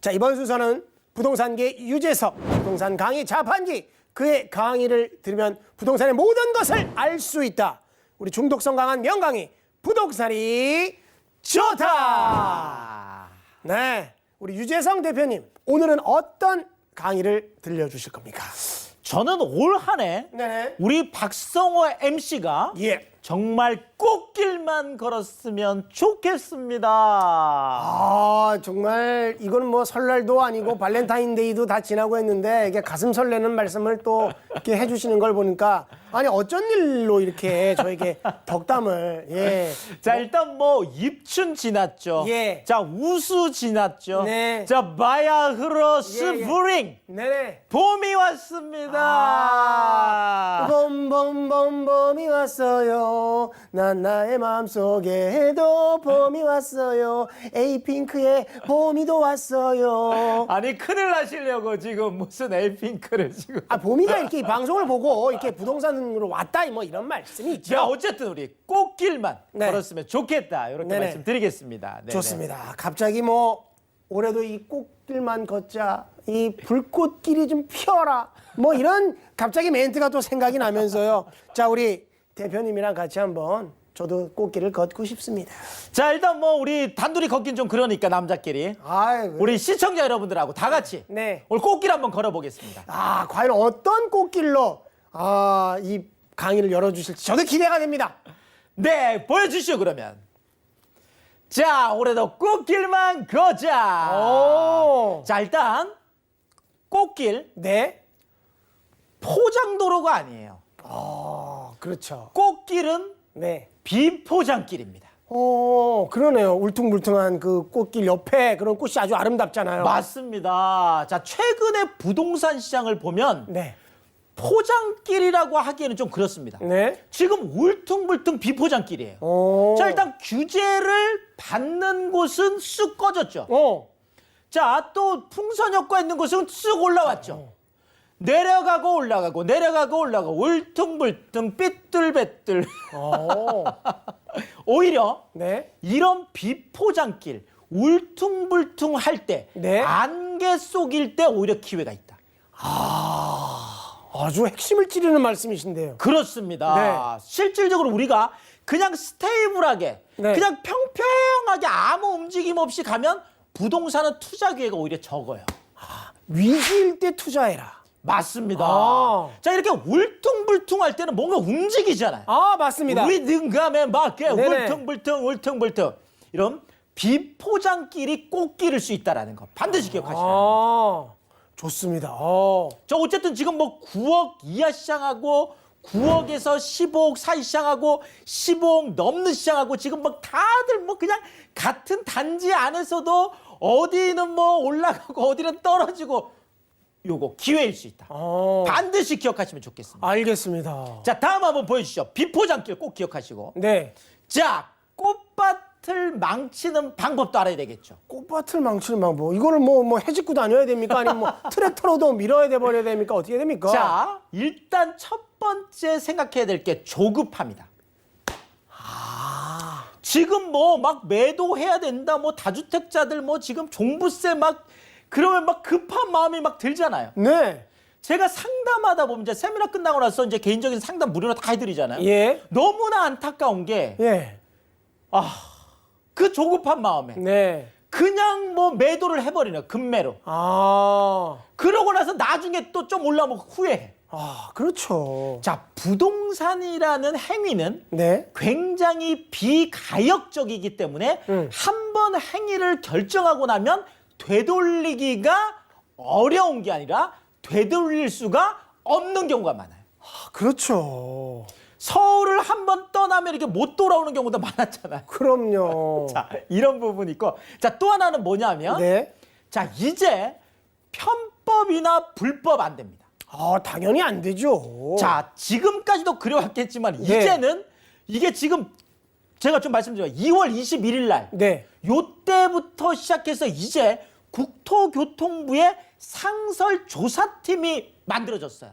자 이번 순서는 부동산계 유재석 부동산 강의 자판기 그의 강의를 들으면 부동산의 모든 것을 알 수 있다. 우리 중독성 강한 명강의 부동산이 좋다. 네, 우리 유재성 대표님 오늘은 어떤 강의를 들려주실 겁니까? 저는 올 한해 네. 우리 박성호 MC가 예. 정말 꽃길만 걸었으면 좋겠습니다. 아 정말 이건 뭐 설날도 아니고 발렌타인데이도 다 지나고 했는데 이게 가슴 설레는 말씀을 또 이렇게 해주시는 걸 보니까 아니 어쩐 일로 이렇게 저에게 덕담을 예. 자 일단 뭐 입춘 지났죠. 예. 자 우수 지났죠. 네. 자 바야흐로 예, 예. 스프링 네네. 봄이 왔습니다. 아. 봄봄봄 봄이 왔어요. 난 나의 마음속에도 봄이 왔어요. 에이핑크의 봄이도 왔어요. 아니 큰일 나시려고 지금 무슨 에이핑크를 지금. 아 봄이가 이렇게 이 방송을 보고 이렇게 부동산으로 왔다 뭐 이런 말씀이 있죠. 자 어쨌든 우리 꽃길만 네. 걸었으면 좋겠다 이렇게 네네. 말씀드리겠습니다. 네네. 좋습니다. 갑자기 뭐 올해도 이 꽃길만 걷자, 이 불꽃길이 좀 피어라, 뭐 이런 갑자기 멘트가 또 생각이 나면서요. 자 우리 대표님이랑 같이 한번 저도 꽃길을 걷고 싶습니다. 자 일단 뭐 우리 단둘이 걷긴 좀 그러니까 남자끼리 아이, 우리 시청자 여러분들하고 다 같이 네. 오늘 꽃길 한번 걸어보겠습니다. 아 과연 어떤 꽃길로 아 이 강의를 열어주실지 저도 기대가 됩니다. 네 보여주시오 그러면. 자 올해도 꽃길만 걷자. 오, 자 일단 꽃길 네, 포장도로가 아니에요. 어 그렇죠. 꽃길은 네. 비포장길입니다. 어 그러네요. 울퉁불퉁한 그 꽃길 옆에 그런 꽃이 아주 아름답잖아요. 맞습니다. 자 최근에 부동산 시장을 보면 네. 포장길이라고 하기에는 좀 그렇습니다. 네. 지금 울퉁불퉁 비포장길이에요. 어. 자 일단 규제를 받는 곳은 쑥 꺼졌죠. 어. 자 또 풍선 효과 있는 곳은 쑥 올라왔죠. 내려가고 올라가고 내려가고 올라가고 울퉁불퉁 삐뚤배뚤 어. 오히려 네. 이런 비포장길 울퉁불퉁 할때 네. 안개 속일 때 오히려 기회가 있다. 아주 핵심을 찌르는 말씀이신데요. 그렇습니다. 네. 실질적으로 우리가 그냥 스테이블하게 네. 그냥 평평하게 아무 움직임 없이 가면 부동산은 투자 기회가 오히려 적어요. 위기일 때 투자해라. 맞습니다. 아. 자 이렇게 울퉁불퉁할 때는 뭔가 움직이잖아요. 아, 맞습니다. 리듬감에 맞게 네네. 울퉁불퉁 울퉁불퉁 이런 비포장길이 꼭 기를 수 있다라는 거 반드시 기억하시라. 아, 좋습니다. 어. 저 어쨌든 지금 뭐 9억 이하 시장하고 9억에서 15억 사이 시장하고 15억 넘는 시장하고 지금 막 다들 뭐 그냥 같은 단지 안에서도 어디는 뭐 올라가고 어디는 떨어지고 요거 기회일 수 있다. 어. 반드시 기억하시면 좋겠습니다. 알겠습니다. 자 다음 한번 보여주시죠. 비포장길 꼭 기억하시고 네. 자 꽃밭을 망치는 방법도 알아야 되겠죠. 꽃밭을 망치는 방법. 이거를 뭐, 뭐 해집고 다녀야 됩니까? 아니면 뭐 트랙터로도 밀어야 돼 버려야 됩니까? 어떻게 됩니까? 자 일단 첫 번째 생각해야 될 게 조급합니다. 지금 뭐 막 매도해야 된다 뭐 다주택자들 뭐 지금 종부세 막 그러면 막 급한 마음이 막 들잖아요. 네. 제가 상담하다 보면 이제 세미나 끝나고 나서 이제 개인적인 상담 무료로 다 해드리잖아요. 예. 너무나 안타까운 게그 예. 조급한 마음에 네. 그냥 뭐 매도를 해버리는 급매로. 아. 그러고 나서 나중에 또 좀 올라오면 후회해. 아, 그렇죠. 자 부동산이라는 행위는 네. 굉장히 비가역적이기 때문에 음. 한 번 행위를 결정하고 나면 되돌리기가 어려운 게 아니라 되돌릴 수가 없는 경우가 많아요. 아, 그렇죠. 서울을 한 번 떠나면 이렇게 못 돌아오는 경우도 많았잖아요. 그럼요. 자 이런 부분이 있고 자 또 하나는 뭐냐면 네. 자 이제 편법이나 불법 안 됩니다. 아, 당연히 안 되죠. 자 지금까지도 그래왔겠지만 네. 이제는 이게 지금 제가 좀 말씀드려요. 2월 21일 날 네. 요때부터 시작해서 이제 국토교통부의 상설 조사팀이 만들어졌어요.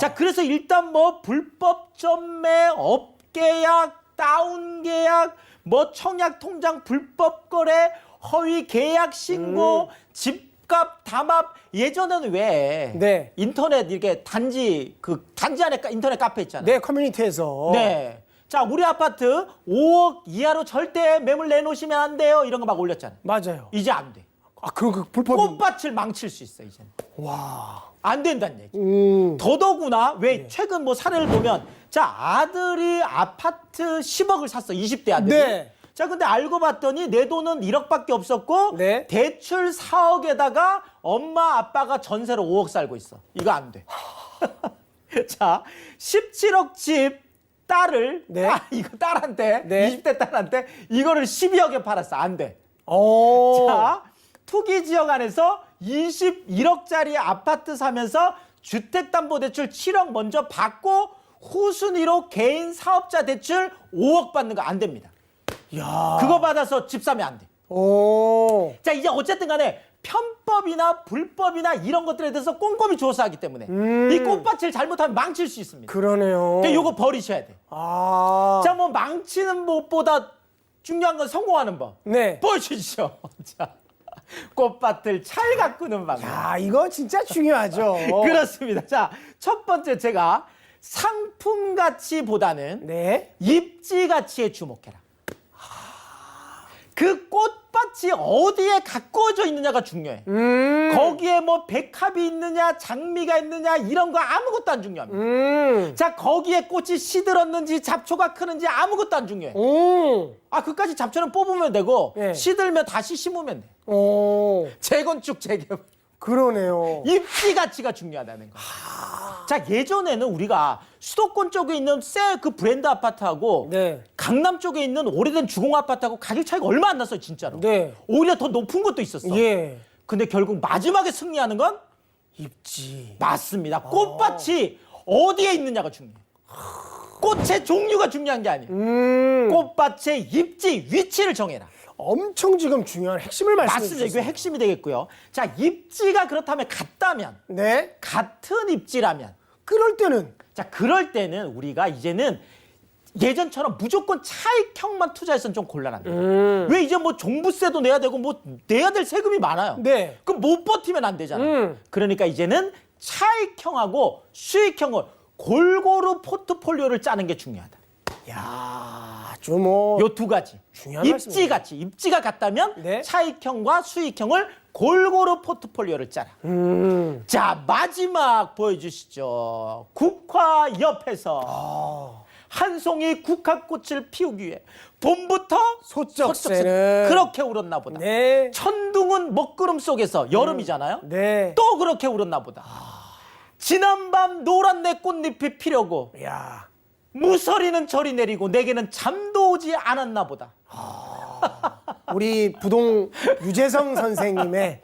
자, 그래서 일단 뭐 불법 전매, 업계약, 다운 계약, 뭐 청약 통장 불법 거래, 허위 계약 신고, 집값 담합 예전에는 왜 네. 인터넷 이렇게 단지 그 단지 안에 까- 인터넷 카페 있잖아요. 네, 커뮤니티에서. 네. 자, 우리 아파트 5억 이하로 절대 매물 내놓으시면 안 돼요. 이런 거 막 올렸잖아요. 맞아요. 이제 안 돼. 아, 그, 그 불법이. 꽃밭을 망칠 수 있어, 이제는. 와. 안 된다는 얘기. 음. 더더구나 왜 네. 최근 뭐 사례를 보면 자 아들이 아파트 10억을 샀어 20대 아들이 네. 자 근데 알고 봤더니 내 돈은 1억밖에 없었고 네. 대출 4억에다가 엄마 아빠가 전세로 5억 살고 있어 이거 안 돼 자 17억 집 딸을 네. 딸, 이거 딸한테 네. 20대 딸한테 이거를 12억에 팔았어 안 돼 오. 자, 투기 지역 안에서 21억짜리 아파트 사면서 주택담보대출 7억 먼저 받고 후순위로 개인 사업자 대출 5억 받는 거 안 됩니다. 야. 그거 받아서 집 사면 안 돼. 오. 자, 이제 어쨌든 간에 편법이나 불법이나 이런 것들에 대해서 꼼꼼히 조사하기 때문에 이 꽃밭을 잘못하면 망칠 수 있습니다. 그러네요. 그러니까 요거 버리셔야 돼. 아. 자, 뭐 망치는 것보다 중요한 건 성공하는 법. 네. 보여주시죠. 자, 꽃밭을 잘 가꾸는 방법. 야, 이거 진짜 중요하죠. 그렇습니다. 자, 첫 번째 제가 상품 가치보다는 네. 입지 가치에 주목해라. 그 꽃 밭이 어디에 가꾸어져 있느냐가 중요해. 음. 거기에 뭐 백합이 있느냐, 장미가 있느냐 이런 거 아무것도 안 중요합니다. 음. 자, 거기에 꽃이 시들었는지 잡초가 크는지 아무것도 안 중요해. 오. 아, 그까지 잡초는 뽑으면 되고 네. 시들면 다시 심으면 돼. 오. 재건축 재개발. 그러네요. 입지 가치가 중요하다는 거. 자 예전에는 우리가 수도권 쪽에 있는 새 그 브랜드 아파트하고 네. 강남 쪽에 있는 오래된 주공 아파트하고 가격 차이가 얼마 안 났어요 진짜로. 네. 오히려 더 높은 것도 있었어. 예. 근데 결국 마지막에 승리하는 건 입지. 맞습니다. 꽃밭이 어디에 있느냐가 중요해. 꽃의 종류가 중요한 게 아니에요. 음. 꽃밭의 입지 위치를 정해라. 엄청 지금 중요한 핵심을 말씀해 맞습니다. 이게 핵심이 되겠고요. 자 입지가 그렇다면 같다면 네. 같은 입지라면 그럴 때는 자, 그럴 때는 우리가 이제는 예전처럼 무조건 차익형만 투자해서는 좀 곤란합니다. 음. 왜 이제 뭐 종부세도 내야 되고 뭐 내야 될 세금이 많아요. 네. 그럼 못 버티면 안 되잖아요. 음. 그러니까 이제는 차익형하고 수익형을 골고루 포트폴리오를 짜는 게 중요하다. 야, 좀뭐 요 두 가지. 중요한 입지. 가치. 입지가 같다면 네. 차익형과 수익형을 골고루 포트폴리오를 짜라. 음. 자, 마지막 보여 주시죠. 국화 옆에서 아. 한 송이 국화꽃을 피우기 위해 봄부터 소쩍새는 그렇게 울었나 보다. 네. 천둥은 먹구름 속에서 여름이잖아요. 네. 또 그렇게 울었나 보다. 지난밤 노란 내 꽃잎이 피려고 야. 무서리는 저리 내리고 내게는 잠도 오지 않았나 보다. 우리 부동 유재성 선생님의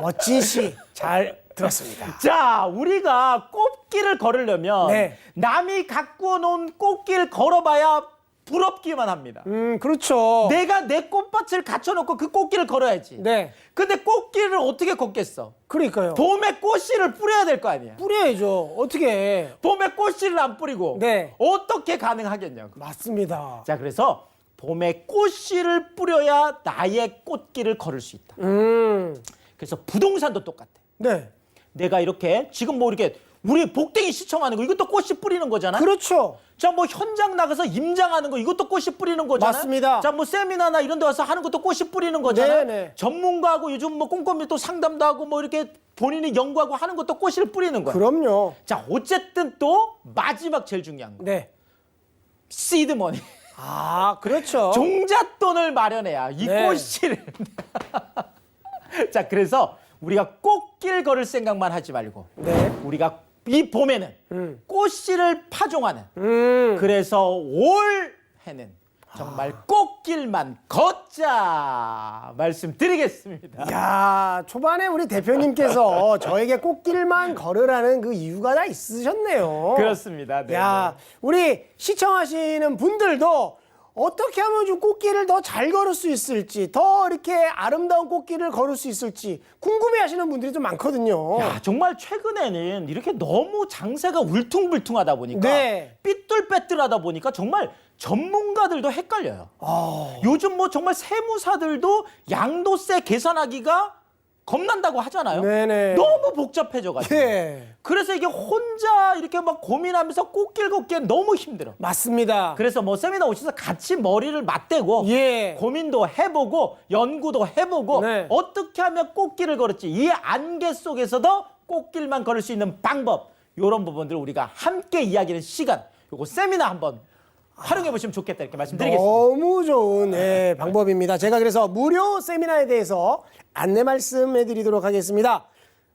멋진 시 잘 들었습니다. 자, 우리가 꽃길을 걸으려면 네. 남이 가꾸어 놓은 꽃길 걸어봐야 부럽기만 합니다. 음, 그렇죠. 내가 내 꽃밭을 갖춰놓고 그 꽃길을 걸어야지. 네. 근데 꽃길을 어떻게 걷겠어? 그러니까요. 봄에 꽃씨를 뿌려야 될 거 아니야. 뿌려야죠. 어떻게 해. 봄에 꽃씨를 안 뿌리고 네. 어떻게 가능하겠냐고. 맞습니다. 자, 그래서 봄에 꽃씨를 뿌려야 나의 꽃길을 걸을 수 있다. 음. 그래서 부동산도 똑같아. 네. 내가 이렇게 지금 뭐 이렇게 우리 복댕이 시청하는 거 이것도 꽃씨 뿌리는 거잖아. 그렇죠. 자, 뭐 현장 나가서 임장하는 거 이것도 꽃씨 뿌리는 거잖아요. 맞습니다. 자, 뭐 세미나나 이런 데 와서 하는 것도 꽃씨 뿌리는 거잖아요. 네네. 전문가하고 요즘 뭐 꼼꼼히 또 상담도 하고 뭐 이렇게 본인이 연구하고 하는 것도 꽃씨를 뿌리는 거야. 그럼요. 자, 어쨌든 또 마지막 제일 중요한 거. 네. 시드머니. 아, 그렇죠. 종잣돈을 마련해야 이 네. 꽃씨를. 자, 그래서 우리가 꽃길 걸을 생각만 하지 말고 네. 우리가 이 봄에는 음. 꽃씨를 파종하는 음. 그래서 올 해는 정말 꽃길만 걷자 말씀드리겠습니다. 야, 초반에 우리 대표님께서 저에게 꽃길만 걸으라는 그 이유가 다 있으셨네요. 그렇습니다. 네, 야, 우리 시청하시는 분들도 어떻게 하면 좀 꽃길을 더 잘 걸을 수 있을지, 더 이렇게 아름다운 꽃길을 걸을 수 있을지 궁금해 하시는 분들이 좀 많거든요. 야, 정말 최근에는 이렇게 너무 장세가 울퉁불퉁하다 보니까 네. 삐뚤빼뚤하다 보니까 정말 세무사들도 헷갈려요. 아, 요즘 뭐 정말 세무사들도 양도세 계산하기가 겁난다고 하잖아요. 네네. 너무 복잡해져가지고. 예. 그래서 이게 혼자 이렇게 막 고민하면서 꽃길 걷기엔 너무 힘들어. 맞습니다. 그래서 뭐 세미나 오셔서 같이 머리를 맞대고 예. 고민도 해보고 연구도 해보고 네. 어떻게 하면 꽃길을 걸을지 이 안개 속에서도 꽃길만 걸을 수 있는 방법 이런 부분들 우리가 함께 이야기하는 시간 요거 세미나 한번 활용해 보시면 좋겠다 이렇게 말씀드리겠습니다. 너무 좋은 예, 방법입니다. 제가 그래서 무료 세미나에 대해서 안내 말씀해 드리도록 하겠습니다.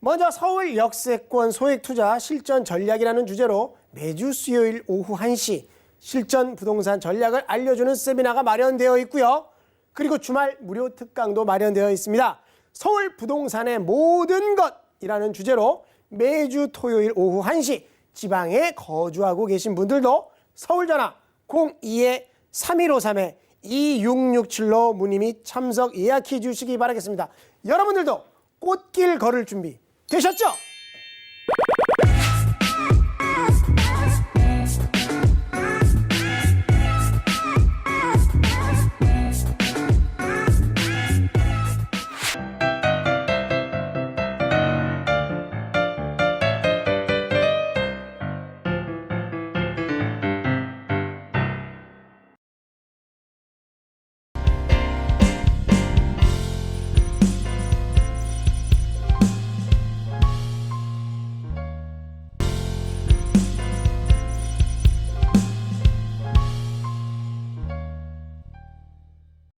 먼저 서울 역세권 소액 투자 실전 전략이라는 주제로 매주 수요일 오후 1시 실전 부동산 전략을 알려주는 세미나가 마련되어 있고요. 그리고 주말 무료 특강도 마련되어 있습니다. 서울 부동산의 모든 것이라는 주제로 매주 토요일 오후 1시 지방에 거주하고 계신 분들도 서울 전화 02-3153에 2667로 문의 및 참석 예약해 주시기 바라겠습니다. 여러분들도 꽃길 걸을 준비 되셨죠?